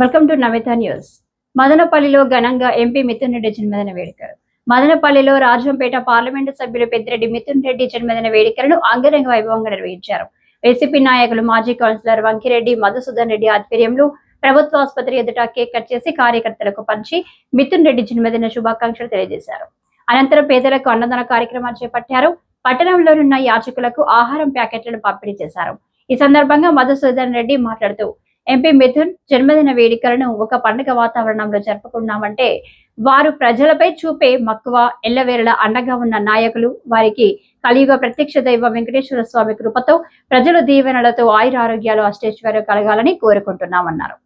Welcome to Namitha news మదనపల్లిలో ఘనంగా MP Mithun Reddy జన్మదిన వేడుకలు మదనపల్లిలో రాజంపేట పార్లమెంటు సభ్యులు పెద్దిరెడ్డి మిథున్ రెడ్డి జన్మదిన వేడుకలను అంగరంగ వైభవంగా నిర్వహించారు. వైసీపీ నాయకులు మాజీ కౌన్సిలర్ వంకిరెడ్డి మధుసూదన్ రెడ్డి ఆధ్వర్యంలో ప్రభుత్వ ఆసుపత్రి ఎదుట కేక్ కట్ చేసి కార్యకర్తలకు పంచి మిథున్ రెడ్డి జన్మదిన శుభాకాంక్షలు తెలియజేశారు. అనంతరం పేదలకు అన్నదాన కార్యక్రమాలు చేపట్టారు. పట్టణంలోనున్న యాచకులకు ఆహారం ప్యాకెట్లను పంపిణీ చేశారు. ఈ సందర్భంగా మధుసూదన్ రెడ్డి మాట్లాడుతూ ఎంపీ మిథున్ జన్మదిన వేడుకలను ఒక పండుగ వాతావరణంలో జరుపుకున్నామంటే వారు ప్రజలపై చూపే మక్కువ ఎల్లవేళలా అండగా ఉన్న నాయకులు వారికి కలియుగ ప్రత్యక్ష దైవ వెంకటేశ్వర స్వామి కృపతో ప్రజల దీవెనలతో ఆయుర ఆరోగ్యాలు అష్టేశ్వర్యం కలగాలని కోరుకుంటున్నామన్నారు.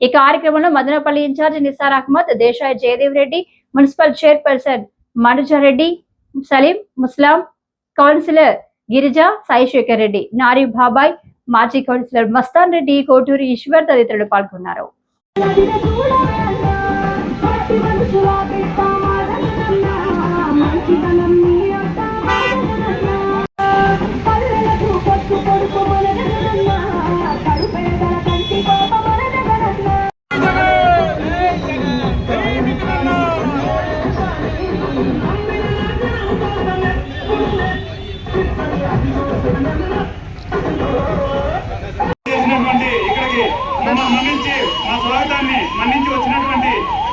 ఈ కార్యక్రమంలో Madanapalli incharge Nisar Ahmed Desai Jayadev Reddy municipal chairperson Manujareddy Salim Muslam councillor Girija Saishekhar Reddy Nari Babai మాజీ కౌన్సిలర్ మస్తాన్ రెడ్డి కోటూరి ఈశ్వర్ తదితరులు పాల్గొన్నారు. I'm మన్నించి వచ్చినటువంటి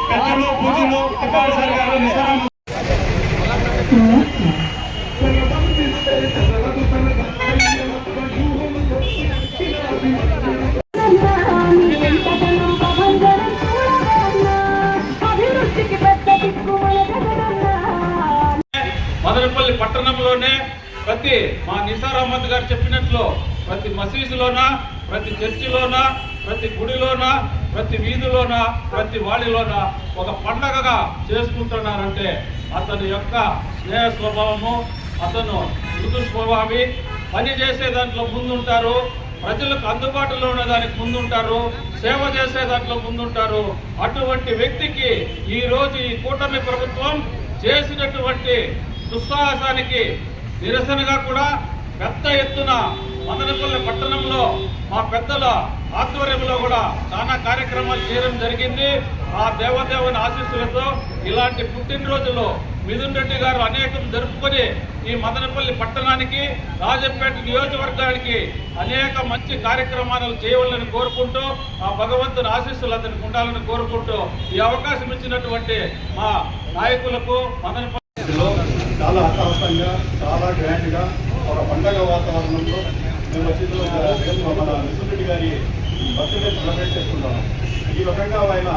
పెద్దలు పూజలు తిప్పాలి సార్ గారు నిసారాం మదనపల్లి పట్టణంలోనే ప్రతి మా నిసార్ అహ్మద్ గారు చెప్పినట్లు ప్రతి మసీదులోన ప్రతి చర్చిలోనా ప్రతి గుడిలోన ప్రతి వీధిలోన ప్రతి వాడిలోన ఒక పండగగా చేసుకుంటున్నారంటే అతని యొక్క స్నేహ స్వభావము అతను మృదు స్వభావి పని చేసే దాంట్లో ముందుంటారు ప్రజలకు అందుబాటులో ఉన్న దానికి ముందుంటారు సేవ చేసే దాంట్లో ముందుంటారు. అటువంటి వ్యక్తికి ఈ రోజు ఈ కూటమి ప్రభుత్వం చేసినటువంటి దుస్సాహసానికి నిరసనగా కూడా పెద్ద ఎత్తున మదనపల్లి పట్టణంలో మా పెద్దల ఆధ్వర్యంలో కూడా చాలా కార్యక్రమాలు చేయడం జరిగింది. ఆ దేవదేవుని ఆశీస్సులతో ఇలాంటి పుట్టినరోజులో మిథున్ రెడ్డి గారు అనేకం జరుపుకొని ఈ మదనపల్లి పట్టణానికి రాజంపేట నియోజకవర్గానికి అనేక మంచి కార్యక్రమాలు చేయవాలని కోరుకుంటూ ఆ భగవంతుని ఆశీస్సులు అతనికి ఉండాలని కోరుకుంటూ ఈ అవకాశం ఇచ్చినటువంటి మా నాయకులకు మదనపల్లిలో చాలా అట్టహాసంగా చాలా గ్రాండ్గా ఒక పండగ వాతావరణంలో మేము వచ్చిన మన విశ్వరెడ్డి గారి బర్త్డే సెలబ్రేట్ చేసుకుంటాము ఈ రకంగా ఆయన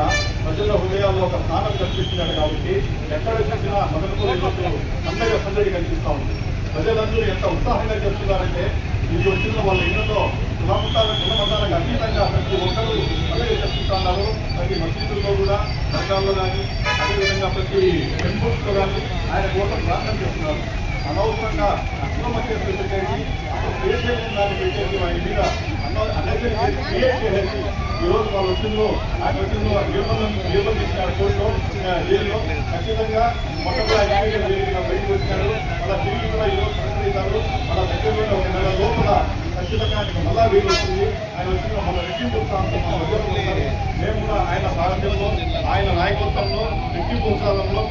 ప్రజల హృదయాల్లో ఒక స్థానం కల్పిస్తున్నాడు కాబట్టి ఎక్కడ చూసినా మొదలుకొని పండగ సందడి కనిపిస్తూ ఉంది. ప్రజలందరూ ఎంత ఉత్సాహంగా చేస్తున్నారంటే ఇది వచ్చిన వాళ్ళ ఇళ్ళలో కులమతాల కులమతాలకు అతీతంగా ప్రతి ఒక్కరూ పండుగ చేసుకుంటున్నారు ప్రతి మసీదుల్లో కూడా వర్గాల్లో కానీ అదేవిధంగా ప్రతి టెంపుల్స్లో కానీ ఆయన కోసం ప్రార్థన చేస్తున్నారు. అనవసరంగా అక్రమ కేసులు పెట్టేసి అసలు కేసులు దాన్ని పెట్టేసి వాటి మీద అన్నెసరీ కేసు క్రియేట్ చేసేసి ఈరోజు వాళ్ళు వచ్చిందో ఆయన వచ్చిందో నిర్బంధం నిర్బంధించినారు కోర్టులో జైల్లో. ఖచ్చితంగా మొట్టమొదటి ఆయన న్యాయంగా బయటకు వచ్చినారు అలా తిరిగి కూడా ఈరోజు ప్రకటిస్తారు అలా దగ్గరలో ఒక నెల లోపల ఖచ్చితంగా ఆయనకు మళ్ళా వీలు వస్తుంది ఆయన వచ్చిన మన రెట్టింపు ప్రాంతం మేము కూడా ఆయన సారథ్యంలో ఆయన నాయకత్వంలో రెట్టింపు ఉత్సాహంలో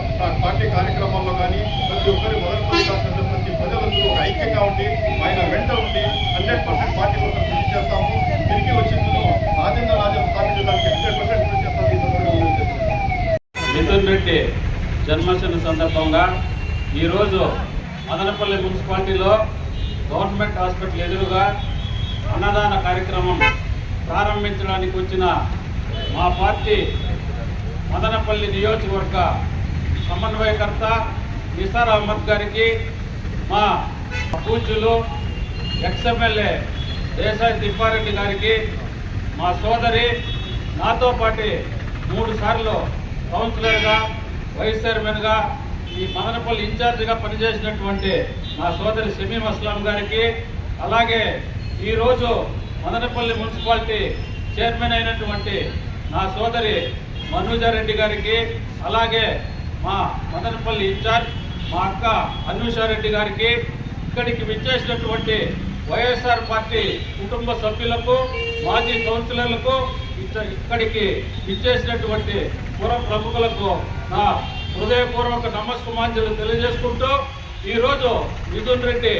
పార్టీ కార్యక్రమం కానీ ప్రతి ఒక్కరి మొదటి కాకుండా ప్రతి ప్రజలందరూ ఒక ఐక్యంగా ఉండి ఆయన వెంట ఉండి హండ్రెడ్ పర్సెంట్ పార్టీ కోసం కృషి చేస్తాము తిరిగి వచ్చిందో రాజేంద్ర రాజ్యం స్థాపించడానికి హండ్రెడ్ పర్సెంట్ కృషి చేస్తాము ఈ సందర్భంగా జగన్ రెడ్డి జన్మదిన సందర్భంగా ఈరోజు మదనపల్లి మున్సిపాలిటీలో గవర్నమెంట్ హాస్పిటల్ ఎదురుగా అన్నదాన కార్యక్రమం ప్రారంభించడానికి వచ్చిన మా పార్టీ మదనపల్లి నియోజకవర్గ సమన్వయకర్త నిసార్ అహ్మద్ గారికి మా పూజ్యులు ఎక్స్ఎమ్మెల్యే దేశాయి తిప్పారెడ్డి గారికి మా సోదరి నాతో పాటు మూడు సార్లు కౌన్సిలర్గా వైస్ చైర్మన్గా ఈ మదనపల్లి ఇన్ఛార్జిగా పనిచేసినటువంటి నా సోదరి షమీం అస్లాం గారికి అలాగే ఈరోజు మదనపల్లి మున్సిపాలిటీ చైర్మన్ అయినటువంటి నా సోదరి మనోజారెడ్డి గారికి అలాగే మా మదనపల్లి ఇన్ఛార్జ్ మా అక్క అనూషారెడ్డి గారికి ఇక్కడికి విచ్చేసినటువంటి వైఎస్ఆర్ పార్టీ కుటుంబ సభ్యులకు మాజీ కౌన్సిలర్లకు ఇక్కడికి విచ్చేసినటువంటి పుర ప్రముఖులకు నా హృదయపూర్వక నమస్సుమాంజలు తెలియజేసుకుంటూ ఈరోజు మిథున్ రెడ్డి